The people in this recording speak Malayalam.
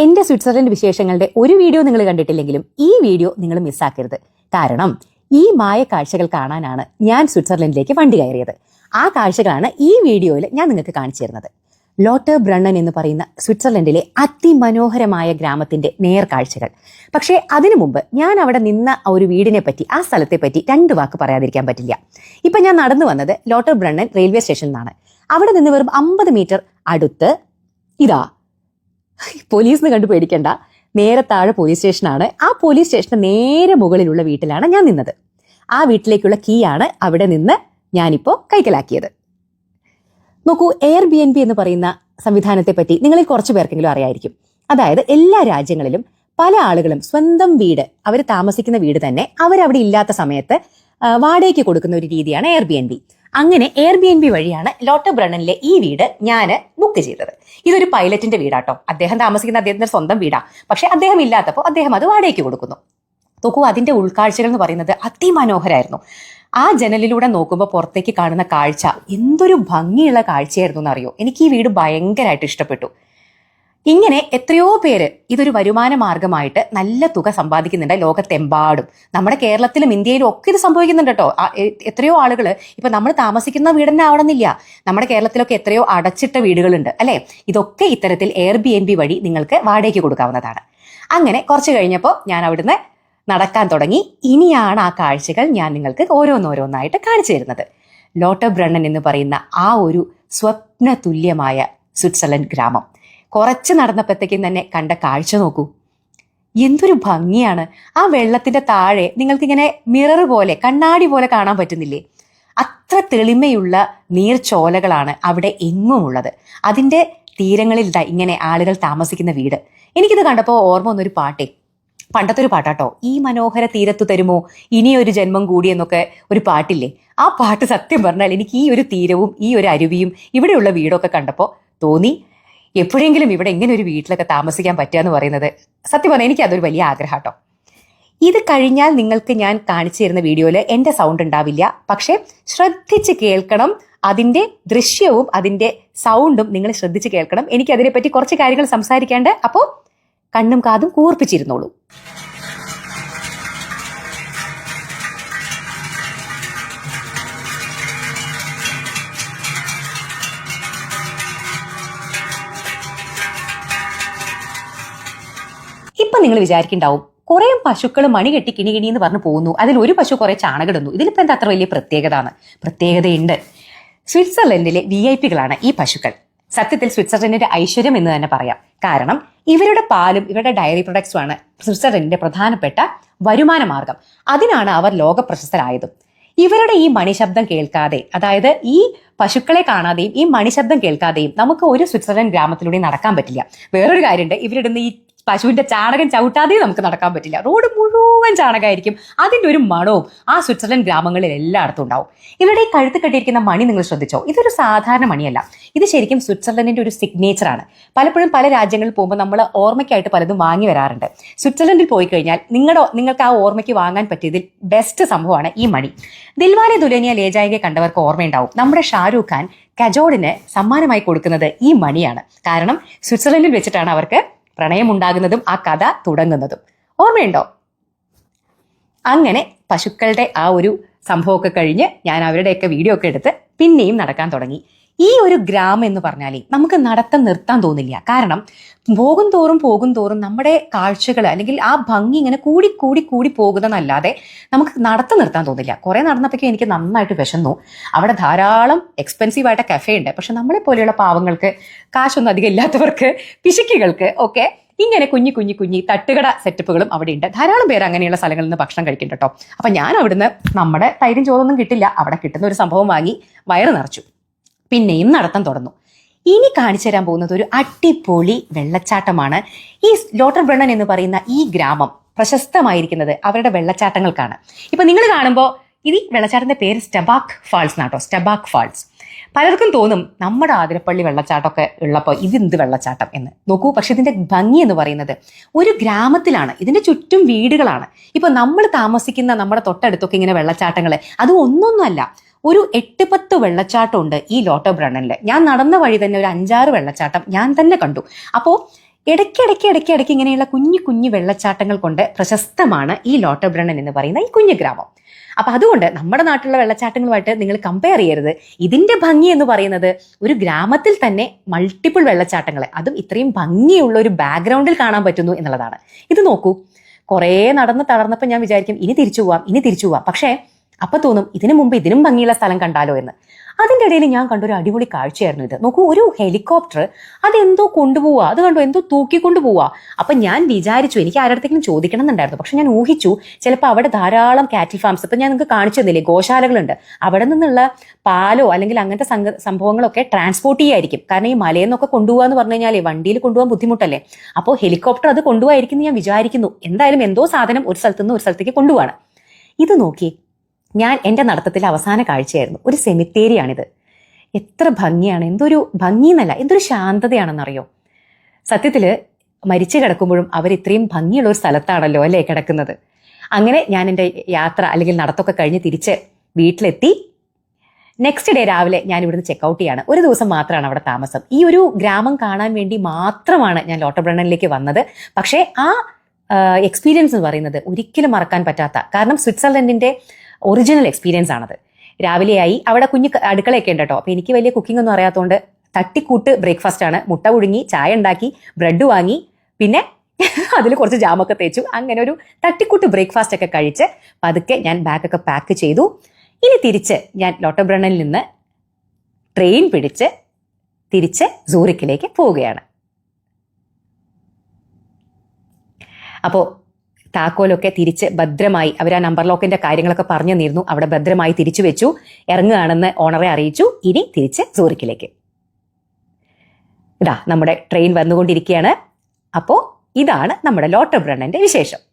എന്റെ സ്വിറ്റ്സർലൻഡ് വിശേഷങ്ങളുടെ ഒരു വീഡിയോ നിങ്ങൾ കണ്ടിട്ടില്ലെങ്കിലും ഈ വീഡിയോ നിങ്ങൾ മിസ്സാക്കരുത്. കാരണം ഈ മായ കാഴ്ചകൾ കാണാനാണ് ഞാൻ സ്വിറ്റ്സർലൻഡിലേക്ക് വണ്ടി കയറിയത്. ആ കാഴ്ചകളാണ് ഈ വീഡിയോയിൽ ഞാൻ നിങ്ങൾക്ക് കാണിച്ചു തരുന്നത്. ലോട്ടർ ബ്രണ്ണൻ എന്ന് പറയുന്ന സ്വിറ്റ്സർലൻഡിലെ അതിമനോഹരമായ ഗ്രാമത്തിന്റെ നേർക്കാഴ്ചകൾ. പക്ഷേ അതിനു മുമ്പ് ഞാൻ അവിടെ നിന്ന ഒരു വീടിനെ പറ്റി ആ സ്ഥലത്തെ പറ്റി രണ്ട് വാക്ക് പറയാതിരിക്കാൻ പറ്റില്ല. ഇപ്പൊ ഞാൻ നടന്നു വന്നത് ലോട്ടർ ബ്രണ്ണൻ റെയിൽവേ സ്റ്റേഷനിൽ നിന്നാണ്. അവിടെ നിന്ന് വെറും അമ്പത് മീറ്റർ അടുത്ത് ഇതാ പോലീസിന് കണ്ടു പേടിക്കണ്ട. നേരെ താഴെ പോലീസ് സ്റ്റേഷനാണ് ആ പോലീസ് സ്റ്റേഷന് നേരെ മുകളിലുള്ള വീട്ടിലാണ് ഞാൻ നിന്നത്. ആ വീട്ടിലേക്കുള്ള കീ ആണ് അവിടെ നിന്ന് ഞാനിപ്പോൾ കൈക്കലാക്കിയത്. നോക്കൂ എയർ ബി എൻ ബി എന്ന് പറയുന്ന സംവിധാനത്തെ പറ്റി നിങ്ങളിൽ കുറച്ച് പേർക്കെങ്കിലും അറിയായിരിക്കും. അതായത് എല്ലാ രാജ്യങ്ങളിലും പല ആളുകളും സ്വന്തം വീട് അവർ താമസിക്കുന്ന വീട് തന്നെ അവരവിടെ ഇല്ലാത്ത സമയത്ത് വാടകയ്ക്ക് കൊടുക്കുന്ന ഒരു രീതിയാണ് എയർ ബി എൻ ബി അങ്ങനെ എയർ ബി എൻ ബി വഴിയാണ് ലോട്ടർ ബ്രണ്ണനിലെ ഈ വീട് ഞാൻ ബുക്ക് ചെയ്തത്. ഇതൊരു പൈലറ്റിന്റെ വീടാട്ടോ. അദ്ദേഹം താമസിക്കുന്ന അദ്ദേഹത്തിന്റെ സ്വന്തം വീടാ. പക്ഷെ അദ്ദേഹം ഇല്ലാത്തപ്പോൾ അദ്ദേഹം അത് വാടകയ്ക്ക് കൊടുക്കുന്നു. നോക്കൂ അതിന്റെ ഉൾക്കാഴ്ചകൾ എന്ന് പറയുന്നത് അതിമനോഹരായിരുന്നു. ആ ജനലിലൂടെ നോക്കുമ്പോൾ പുറത്തേക്ക് കാണുന്ന കാഴ്ച എന്തൊരു ഭംഗിയുള്ള കാഴ്ചയായിരുന്നു എന്നറിയോ? എനിക്ക് ഈ വീട് ഭയങ്കരമായിട്ട് ഇഷ്ടപ്പെട്ടു. ഇങ്ങനെ എത്രയോ പേര് ഇതൊരു വരുമാന മാർഗമായിട്ട് നല്ല തുക സമ്പാദിക്കുന്നുണ്ട് ലോകത്തെമ്പാടും. നമ്മുടെ കേരളത്തിലും ഇന്ത്യയിലും ഒക്കെ ഇത് സംഭവിക്കുന്നുണ്ട് കേട്ടോ. എത്രയോ ആളുകൾ ഇപ്പൊ നമ്മൾ താമസിക്കുന്ന വീട് തന്നെ ആവണമെന്നില്ല. നമ്മുടെ കേരളത്തിലൊക്കെ എത്രയോ അടച്ചിട്ട വീടുകളുണ്ട് അല്ലെ? ഇതൊക്കെ ഇത്തരത്തിൽ എയർ ബി എൻ ബി വഴി നിങ്ങൾക്ക് വാടകയ്ക്ക് കൊടുക്കാവുന്നതാണ്. അങ്ങനെ കുറച്ച് കഴിഞ്ഞപ്പോൾ ഞാൻ അവിടുന്ന് നടക്കാൻ തുടങ്ങി. ഇനിയാണ് ആ കാഴ്ചകൾ ഞാൻ നിങ്ങൾക്ക് ഓരോന്നോരോന്നായിട്ട് കാണിച്ചു തരുന്നത്. ലോട്ടർ ബ്രണ്ണൻ എന്ന് പറയുന്ന ആ ഒരു സ്വപ്ന തുല്യമായ സ്വിറ്റ്സർലൻഡ് ഗ്രാമം. കുറച്ച് നടന്നപ്പോഴത്തേക്കും തന്നെ കണ്ട കാഴ്ച നോക്കൂ. എന്തൊരു ഭംഗിയാണ്. ആ വെള്ളത്തിന്റെ താഴെ നിങ്ങൾക്കിങ്ങനെ മിറർ പോലെ കണ്ണാടി പോലെ കാണാൻ പറ്റുന്നില്ലേ? അത്ര തെളിമയുള്ള നീർച്ചോലകളാണ് അവിടെ എങ്ങും ഉള്ളത് അതിന്റെ തീരങ്ങളിൽ ഇങ്ങനെ ആളുകൾ താമസിക്കുന്ന വീട്. എനിക്കിത് കണ്ടപ്പോൾ ഓർമ്മ വന്നൊരു പാട്ടേ. പണ്ടത്തെ ഒരു പാട്ടാട്ടോ. ഈ മനോഹര തീരത്തു തരുമോ? ഇനിയൊരു ജന്മം കൂടി എന്നൊക്കെ ഒരു പാട്ടില്ലേ? ആ പാട്ട് സത്യം പറഞ്ഞാൽ എനിക്ക് ഈ ഒരു തീരവും ഈ ഒരു അരുവിയും ഇവിടെയുള്ള വീടൊക്കെ കണ്ടപ്പോൾ തോന്നി. എപ്പോഴെങ്കിലും ഇവിടെ ഇങ്ങനെ ഒരു വീട്ടിലൊക്കെ താമസിക്കാൻ പറ്റുക എന്ന് പറയുന്നത് സത്യം പറഞ്ഞാൽ എനിക്ക് അതൊരു വലിയ ആഗ്രഹാട്ടോ. ഇത് കഴിഞ്ഞാൽ നിങ്ങൾക്ക് ഞാൻ കാണിച്ചു തരുന്ന വീഡിയോയിൽ എന്റെ സൗണ്ട് ഉണ്ടാവില്ല. പക്ഷേ ശ്രദ്ധിച്ച് കേൾക്കണം. അതിന്റെ ദൃശ്യവും അതിന്റെ സൗണ്ടും നിങ്ങൾ ശ്രദ്ധിച്ച് കേൾക്കണം. എനിക്ക് അതിനെപ്പറ്റി കുറച്ച് കാര്യങ്ങൾ സംസാരിക്കാണ്ട് അപ്പോൾ കണ്ണും കാതും കൂർപ്പിച്ചിരുന്നോളൂ. നിങ്ങൾ വിചാരിക്കുന്നുണ്ടാവും കുറെ പശുക്കൾ മണി കെട്ടി കിണി കിണി എന്ന് പറഞ്ഞു പോകുന്നു. അതിൽ ഒരു പശു കുറെ ചാണകിടുന്നു ഇതിലിപ്പോ എന്താ അത്ര വലിയ പ്രത്യേകത ആണ് പ്രത്യേകതയുണ്ട്. സ്വിറ്റ്സർലൻഡിലെ വി ഐ പികളാണ് ഈ പശുക്കൾ. സത്യത്തിൽ സ്വിറ്റ്സർലൻഡിന്റെ ഐശ്വര്യം എന്ന് തന്നെ പറയാം. കാരണം ഇവരുടെ പാലും ഇവരുടെ ഡയറി പ്രൊഡക്ട്സും ആണ് സ്വിറ്റ്സർലൻഡിന്റെ പ്രധാനപ്പെട്ട വരുമാന മാർഗം. അതിനാണ് അവർ ലോക പ്രശസ്തരായതും ഇവരുടെ ഈ മണിശബ്ദം കേൾക്കാതെ അതായത് ഈ പശുക്കളെ കാണാതെയും ഈ മണിശബ്ദം കേൾക്കാതെയും നമുക്ക് ഒരു സ്വിറ്റ്സർലൻഡ് ഗ്രാമത്തിലൂടെ നടക്കാൻ പറ്റില്ല. വേറൊരു കാര്യമുണ്ട് ഇവരിടുന്ന ഈ പശുവിന്റെ ചാണകം ചവിട്ടാതെ നമുക്ക് നടക്കാൻ പറ്റില്ല. റോഡ് മുഴുവൻ ചാണകമായിരിക്കും. അതിന്റെ ഒരു മണവും ആ സ്വിറ്റ്സർലൻഡ് ഗ്രാമങ്ങളിൽ എല്ലായിടത്തും ഉണ്ടാവും. ഇവരുടെ കഴുത്ത് കെട്ടിയിരിക്കുന്ന മണി നിങ്ങൾ ശ്രദ്ധിച്ചോ? ഇതൊരു സാധാരണ മണിയല്ല. ഇത് ശരിക്കും സ്വിറ്റ്സർലൻഡിന്റെ ഒരു സിഗ്നേച്ചർ ആണ്. പലപ്പോഴും പല രാജ്യങ്ങളിൽ പോകുമ്പോൾ നമ്മൾ ഓർമ്മയ്ക്കായിട്ട് പലതും വാങ്ങി വരാറുണ്ട്. സ്വിറ്റ്സർലൻഡിൽ പോയി കഴിഞ്ഞാൽ നിങ്ങളുടെ നിങ്ങൾക്ക് ആ ഓർമ്മയ്ക്ക് വാങ്ങാൻ പറ്റിയതിൽ ബെസ്റ്റ് സംഭവമാണ് ഈ മണി. ദിൽവാലെ ദുലേനിയ ലേജായികെ കണ്ടവർക്ക് ഓർമ്മയുണ്ടാവും. നമ്മുടെ ഷാരൂഖ് ഖാൻ കജോഡിന് സമ്മാനമായി കൊടുക്കുന്നത് ഈ മണിയാണ്. കാരണം സ്വിറ്റ്സർലൻഡിൽ വെച്ചിട്ടാണ് അവർക്ക് പ്രണയമുണ്ടാകുന്നതും ആ കഥ തുടങ്ങുന്നതും. ഓർമ്മയുണ്ടോ? അങ്ങനെ പശുക്കളുടെ ആ ഒരു സംഭവമൊക്കെ കഴിഞ്ഞ് ഞാൻ അവരുടെയൊക്കെ വീഡിയോ ഒക്കെ എടുത്ത് പിന്നെയും നടക്കാൻ തുടങ്ങി. ഈ ഒരു ഗ്രാമം എന്ന് പറഞ്ഞാൽ നമുക്ക് നടത്തം നിർത്താൻ തോന്നില്ല. കാരണം പോകും തോറും പോകും തോറും നമ്മുടെ കാഴ്ചകൾ അല്ലെങ്കിൽ ആ ഭംഗി ഇങ്ങനെ കൂടി കൂടി കൂടി പോകുന്നതല്ലാതെ നമുക്ക് നടത്തം നിർത്താൻ തോന്നില്ല. കുറെ നടന്നപ്പോഴേക്കും എനിക്ക് നന്നായിട്ട് വിശന്നു. അവിടെ ധാരാളം എക്സ്പെൻസീവ് ആയിട്ട് കഫേ ഉണ്ട്. പക്ഷെ നമ്മളെ പോലെയുള്ള പാവങ്ങൾക്ക് കാശൊന്നും അധികം ഇല്ലാത്തവർക്ക് പിശുക്കികൾക്ക് ഒക്കെ ഇങ്ങനെ കുഞ്ഞു കുഞ്ഞി കുഞ്ഞി തട്ടുകട സെറ്റപ്പുകളും അവിടെ ഉണ്ട്. ധാരാളം പേര് അങ്ങനെയുള്ള സ്ഥലങ്ങളിൽ നിന്ന് ഭക്ഷണം കഴിക്കുന്നുണ്ട് കേട്ടോ അപ്പൊ ഞാൻ അവിടുന്ന് നമ്മുടെ തൈരും ചോറൊന്നും കിട്ടില്ല. അവിടെ കിട്ടുന്ന ഒരു സംഭവം വാങ്ങി വയറ് നിറച്ചു. പിന്നെയും നടത്തം തുടർന്നു. ഇനി കാണിച്ചു തരാൻ പോകുന്നത് ഒരു അടിപൊളി വെള്ളച്ചാട്ടമാണ്. ഈ ലോട്ടർ ബ്രണ്ണൻ എന്ന് പറയുന്ന ഈ ഗ്രാമം പ്രശസ്തമായിരിക്കുന്നത് അവരുടെ വെള്ളച്ചാട്ടങ്ങൾക്കാണ്. ഇപ്പൊ നിങ്ങൾ കാണുമ്പോൾ ഇത് വെള്ളച്ചാട്ടത്തിന്റെ പേര് സ്റ്റബാക്ക് ഫാൾസ് എന്നാട്ടോ. Staubbach Falls. പലർക്കും തോന്നും നമ്മുടെ ആതിരപ്പള്ളി വെള്ളച്ചാട്ടമൊക്കെ ഉള്ളപ്പോൾ ഇതെന്ത് വെള്ളച്ചാട്ടം എന്ന്. നോക്കൂ പക്ഷെ ഇതിന്റെ ഭംഗി എന്ന് പറയുന്നത് ഒരു ഗ്രാമത്തിലാണ്. ഇതിന്റെ ചുറ്റും വീടുകളാണ്. ഇപ്പൊ നമ്മൾ താമസിക്കുന്ന നമ്മുടെ തൊട്ടടുത്തൊക്കെ ഇങ്ങനെ വെള്ളച്ചാട്ടങ്ങൾ അത് ഒന്നൊന്നുമല്ല. ഒരു എട്ട് പത്ത് വെള്ളച്ചാട്ടം ഉണ്ട് ഈ ലോട്ടോ ബ്രണ്ണനിൽ ഞാൻ നടന്ന വഴി തന്നെ ഒരു അഞ്ചാറ് വെള്ളച്ചാട്ടം ഞാൻ തന്നെ കണ്ടു. അപ്പോൾ ഇടയ്ക്കിടയ്ക്ക് ഇടയ്ക്ക് ഇടയ്ക്ക് ഇങ്ങനെയുള്ള കുഞ്ഞു കുഞ്ഞു വെള്ളച്ചാട്ടങ്ങൾ കൊണ്ട് പ്രശസ്തമാണ് ഈ ലോട്ടബ്രണ്ണൻ എന്ന് പറയുന്ന ഈ കുഞ്ഞു ഗ്രാമം. അപ്പൊ അതുകൊണ്ട് നമ്മുടെ നാട്ടിലുള്ള വെള്ളച്ചാട്ടങ്ങളുമായിട്ട് നിങ്ങൾ കമ്പയർ ചെയ്യരുത്. ഇതിന്റെ ഭംഗി എന്ന് പറയുന്നത് ഒരു ഗ്രാമത്തിൽ തന്നെ മൾട്ടിപ്പിൾ വെള്ളച്ചാട്ടങ്ങൾ അതും ഇത്രയും ഭംഗിയുള്ള ഒരു ബാക്ക്ഗ്രൗണ്ടിൽ കാണാൻ പറ്റുന്നു എന്നുള്ളതാണ്. ഇത് നോക്കൂ. കുറേ നടന്ന് തളർന്നപ്പോൾ ഞാൻ വിചാരിക്കും ഇനി തിരിച്ചു പോവാം ഇനി തിരിച്ചു പോവാം. പക്ഷേ അപ്പൊ തോന്നും ഇതിനു മുമ്പ് ഇതിനും ഭംഗിയുള്ള സ്ഥലം കണ്ടാലോ എന്ന്. അതിന്റെ ഇടയിൽ ഞാൻ കണ്ടൊരു അടിപൊളി കാഴ്ചയായിരുന്നു ഇത്. നോക്കൂ ഒരു ഹെലികോപ്റ്റർ അതെന്തോ കൊണ്ടുപോവാ. അത് കണ്ടോ എന്തോ തൂക്കിക്കൊണ്ടു പോവാ അപ്പൊ ഞാൻ വിചാരിച്ചു എനിക്ക് ആരുടെങ്കിലും ചോദിക്കണം എന്നുണ്ടായിരുന്നു. പക്ഷെ ഞാൻ ഊഹിച്ചു ചിലപ്പോൾ അവിടെ ധാരാളം കാറ്റിൽ ഫാംസ് ഇപ്പൊ ഞാൻ നിങ്ങൾക്ക് കാണിച്ചു തന്നില്ലേ ഗോശാലകളുണ്ട്. അവിടെ നിന്നുള്ള പാലോ അല്ലെങ്കിൽ അങ്ങനത്തെ സംഭവങ്ങളൊക്കെ ട്രാൻസ്പോർട്ട് ചെയ്യായിരിക്കും. കാരണം ഈ മലയിൽ നിന്നൊക്കെ കൊണ്ടുപോകാന്ന് പറഞ്ഞു കഴിഞ്ഞാൽ വണ്ടിയിൽ കൊണ്ടുപോകാൻ ബുദ്ധിമുട്ടല്ലേ? അപ്പോൾ ഹെലികോപ്റ്റർ അത് കൊണ്ടുപോകായിരിക്കും എന്ന് ഞാൻ വിചാരിക്കുന്നു. എന്തായാലും എന്തോ സാധനം ഒരു സ്ഥലത്തുനിന്ന് ഒരു സ്ഥലത്തേക്ക് കൊണ്ടുപോവാണ്. ഇത് നോക്കി ഞാൻ എന്റെ നടത്തത്തിലെ അവസാന കാഴ്ചയായിരുന്നു. ഒരു സെമിത്തേരിയാണിത് എത്ര ഭംഗിയാണ്. എന്തൊരു ഭംഗി എന്നല്ല എന്തൊരു ശാന്തതയാണെന്നറിയോ? സത്യത്തിൽ മരിച്ചു കിടക്കുമ്പോഴും അവർ ഇത്രയും ഭംഗിയുള്ള ഒരു സ്ഥലത്താണല്ലോ അല്ലേ കിടക്കുന്നത്. അങ്ങനെ ഞാൻ എന്റെ യാത്ര അല്ലെങ്കിൽ നടത്തൊക്കെ കഴിഞ്ഞ് തിരിച്ച് വീട്ടിലെത്തി. നെക്സ്റ്റ് ഡേ രാവിലെ ഞാൻ ഇവിടുന്ന് ചെക്കൗട്ട് ചെയ്യാണ്. ഒരു ദിവസം മാത്രമാണ് അവിടെ താമസം. ഈ ഒരു ഗ്രാമം കാണാൻ വേണ്ടി മാത്രമാണ് ഞാൻ ലോട്ടബ്രണ്ണനിലേക്ക് വന്നത്. പക്ഷേ ആ എക്സ്പീരിയൻസ് എന്ന് പറയുന്നത് ഒരിക്കലും മറക്കാൻ പറ്റാത്ത. കാരണം സ്വിറ്റ്സർലൻഡിന്റെ ഒറിജിനൽ എക്സ്പീരിയൻസ് ആണത്. രാവിലെയായി അവിടെ കുഞ്ഞു അടുക്കളയൊക്കെ ഉണ്ട് കേട്ടോ. അപ്പോൾ എനിക്ക് വലിയ കുക്കിംഗ് ഒന്നും അറിയാത്തതുകൊണ്ട് തട്ടിക്കൂട്ട് ബ്രേക്ക്ഫാസ്റ്റ് ആണ്. മുട്ട പുഴുങ്ങി ചായ ഉണ്ടാക്കി ബ്രെഡ് വാങ്ങി പിന്നെ അതിൽ കുറച്ച് ജാമൊക്കെ തേച്ചു. അങ്ങനെ ഒരു തട്ടിക്കൂട്ട് ബ്രേക്ക്ഫാസ്റ്റ് ഒക്കെ കഴിച്ച് പതുക്കെ ഞാൻ ബാഗൊക്കെ പാക്ക് ചെയ്തു. ഇനി തിരിച്ച് ഞാൻ ലോട്ടോബ്രണ്ണനിൽ നിന്ന് ട്രെയിൻ പിടിച്ച് തിരിച്ച് സൂറിക്കിലേക്ക് പോവുകയാണ്. അപ്പോൾ താക്കോലൊക്കെ തിരിച്ച് ഭദ്രമായി അവർ ആ നമ്പർ ലോക്കിന്റെ കാര്യങ്ങളൊക്കെ പറഞ്ഞു തന്നിരുന്നു അവിടെ ഭദ്രമായി തിരിച്ചു വെച്ചു. ഇറങ്ങുകയാണെന്ന് ഓണറെ അറിയിച്ചു. ഇനി തിരിച്ച് സൂറിക്കിലേക്ക്. ഇതാ നമ്മുടെ ട്രെയിൻ വന്നുകൊണ്ടിരിക്കുകയാണ്. അപ്പോൾ ഇതാണ് നമ്മുടെ ലോട്ടർ ബ്രണ്ണന്റെ വിശേഷം.